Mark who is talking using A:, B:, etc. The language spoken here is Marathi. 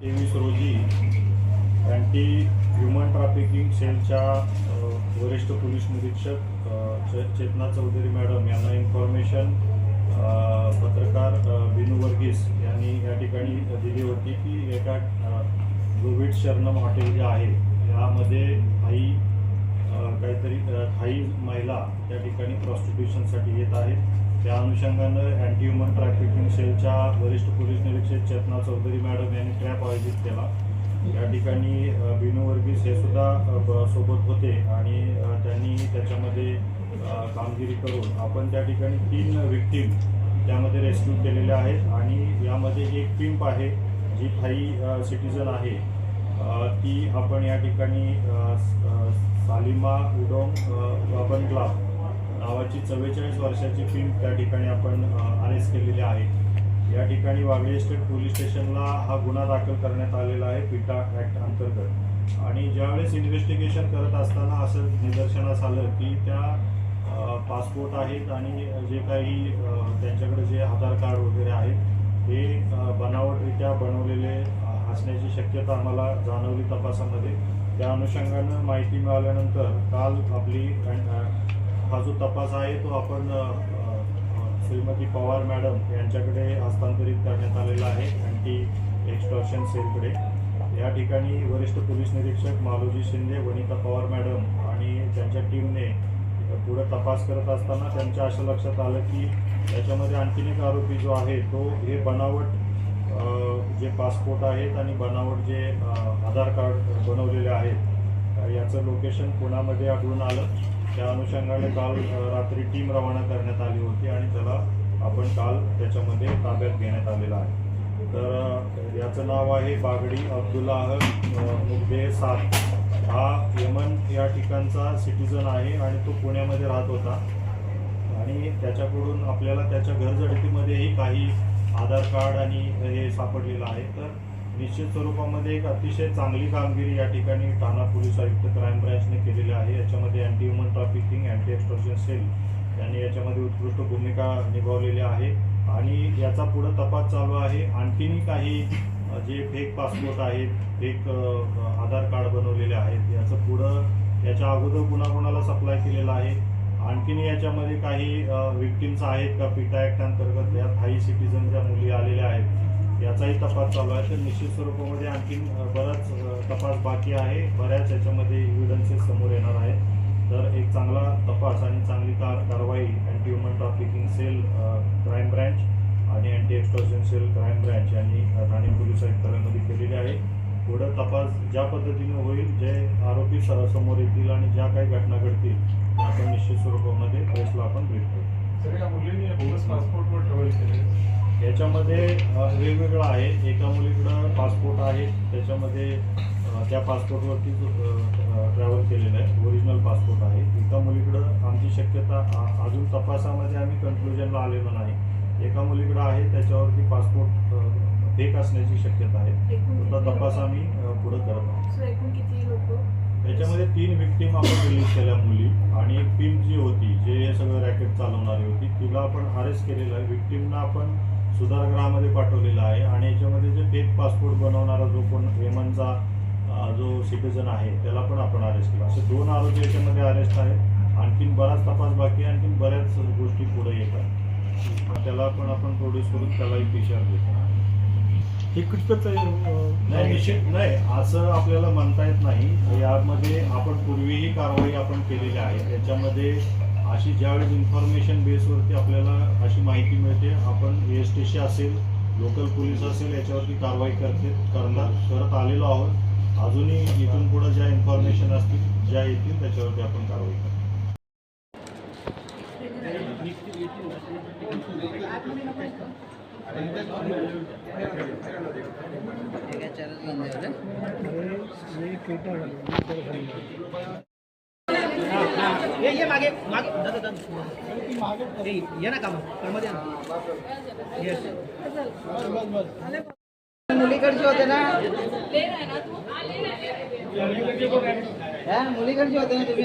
A: तेवीस रोजी अँटी ह्युमन ट्रॅफिकिंग सेलच्या वरिष्ठ पोलीस निरीक्षक चेतना चौधरी मॅडम यांना इन्फॉर्मेशन पत्रकार बिनू वर्गीस यांनी या ठिकाणी दिली होती की एका गोविड शरणम हॉटेल जे आहे यामध्ये काही काहीतरी अ, काही महिला त्या ठिकाणी प्रॉस्टिट्युशनसाठी येत आहेत. त्या अनुषंगानं अँटी ह्युमन ट्रॅफिकिंग सेलच्या वरिष्ठ पोलीस निरीक्षक चेतना चौधरी मॅडम यांनी ट्रॅप आयोजित केला. या ठिकाणी बिनू वर्गीस हे सुद्धा ब- सोबत होते आणि त्यांनी त्याच्यामध्ये कामगिरी करून आपण त्या ठिकाणी तीन विक्टीम त्यामध्ये रेस्क्यू केलेल्या आहेत आणि यामध्ये एक पिंप आहे जी थाई सिटीजन आहे ती आपण या ठिकाणी सालिमा उडोंग अ, बाबनग्ला नावाची चव्वेचाळीस वर्षाची फिल्म त्या ठिकाणी आपण अरेस्ट केलेली आहे. या ठिकाणी वागळे स्टेट पोलीस स्टेशनला हा गुन्हा दाखल करण्यात आलेला आहे पिटा ॲक्ट अंतर्गत. आणि ज्यावेळेस इन्व्हेस्टिगेशन करत असताना असं निदर्शनास आलं की त्या पासपोर्ट आहेत आणि जे काही त्यांच्याकडे जे आधार कार्ड वगैरे आहेत हे बनावटरित्या बनवलेले असण्याची शक्यता आम्हाला जाणवली तपासामध्ये. त्या अनुषंगानं माहिती मिळाल्यानंतर काल आपली हा जो तपास आहे तो आपण श्रीमती पवार मॅडम यांच्याकडे हस्तांतरित करण्यात आलेला आहे अँटी एक्स्टॉर्शन सेलकडे या ठिकाणी वरिष्ठ पोलीस निरीक्षक मालोजी शिंदे वनिता पवार मॅडम आणि त्यांच्या टीमने पुढे तपास करत असताना त्यांच्या असं लक्षात आलं की याच्यामध्ये आणखीन एक आरोपी जो आहे तो हे बनावट जे पासपोर्ट आहेत आणि बनावट जे आधार कार्ड बनवलेले आहेत याचं लोकेशन पुण्यामध्ये आढळून आलं. त्या अनुषंगाने काल रात्री टीम रवाना करण्यात आली होती आणि त्याला आपण काल त्याच्यामध्ये ताब्यात घेण्यात आलेला आहे. तर याचं नाव आहे बागडी अब्दुल्लाह अ, सात हा यमन या ठिकाणचा सिटीजन आहे आणि तो पुण्यामध्ये राहत होता. आणि त्याच्याकडून आपल्याला त्याच्या घरझडतीमध्येही काही आधार कार्ड आणि हे सापडलेलं आहे. तर निश्चित स्वरूपामध्ये एक अतिशय चांगली कामगिरी या ठिकाणी ठाणा पोलीस आयुक्त क्राईम ब्रँचने केलेली आहे. याच्यामध्ये anti human trafficking anti extortion cell यांनी याच्यामध्ये उत्कृष्ट भूमिका निभावलेली आहे. आणि याचा पुढं तपास चालू आहे. आणखीनही काही जे फेक पासपोर्ट आहेत फेक आधार कार्ड बनवलेले आहेत याचं पुढं याच्या अगोदर कुणा कुणाला सप्लाय केलेला आहे? आणखीन याच्यामध्ये काही विक्टिम्स आहेत का? पिटा ॲक्ट अंतर्गत? या काही सिटीजन ज्या मुली आलेल्या आहेत याचाही तपास चालू आहे. तर निश्चित स्वरूपामध्ये आणखीन बराच तपास बाकी आहे. बऱ्याच याच्यामध्ये इव्हिडन्सेस समोर येणार आहेत. तर एक चांगला तपास आणि चांगली कार कारवाई anti human trafficking cell crime branch आणि anti extortion cell crime branch यांनी ठाणे पोलीस आयुक्तालयामध्ये केलेली आहे. पुढं तपास ज्या पद्धतीने होईल जे आरोपी समोर येतील आणि ज्या काही घटना घडतील त्या आपण निश्चित स्वरूपामध्ये प्रेसला आपण भेटतो
B: सर या मुलींनी बोगस पासपोर्टवर ट्रॅव्हल केले
A: याच्यामध्ये वेगवेगळं आहे. एका मुलीकडं पासपोर्ट आहे. त्याच्यामध्ये त्या पासपोर्टवरती ट्रॅव्हल केलेलं आहे. ओरिजिनल पासपोर्ट आहे. एका मुलीकडं आमची शक्यता अजून तपासामध्ये आम्ही कन्क्लुजनला आलेलो नाही. एका मुलीकडं आहे त्याच्यावरती पासपोर्ट फेक असण्याची शक्यता आहे. तो तपास? आम्ही पुढं करत आहोत.
C: सर एकूण किती लोक?
A: याच्यामध्ये तीन विक्टीम आपण रिलीज केल्या मुली. आणि एक पिंप जी होती जे हे सगळं रॅकेट चालवणारी होती तिला आपण अरेस्ट केलेलं आहे. विक्टीमना आपण सुधारगृहामध्ये पाठवलेला आहे आणि याच्यामध्ये जे फेक पासपोर्ट बनवणारा जो कोण येमनचा अं, जो सिटीजन आहे त्याला पण आपण अरेस्ट केला. असे दोन आरोपी याच्यामध्ये अरेस्ट आहेत. आणखीन बराच तपास बाकी आहे. आणखीन बऱ्याच गोष्टी पुढे येतात त्याला पण आपण प्रोड्यूस करून त्यालाही पीसीआर देतो.
D: हे
A: नाही निश्चित नाही. असं आपल्याला म्हणता येत नाही. यामध्ये आपण पूर्वीही कारवाई आपण केलेली आहे. याच्यामध्ये अशी ज्यावेळेस इन्फॉर्मेशन बेसवरती आपल्याला अशी माहिती मिळते आपण एस टी सी असेल लोकल पोलीस असेल याच्यावरती कारवाई करते करणार करत आलेलो आहोत. अजूनही इथून पुढे ज्या इन्फॉर्मेशन असतील ज्या येतील त्याच्यावरती आपण कारवाई करतो
E: ये मागे मागे. दादा दादा ये ना काम. कामामध्ये या
F: मुलीकडचे होते ना. हा, मुलीकडचे होते ना तुम्ही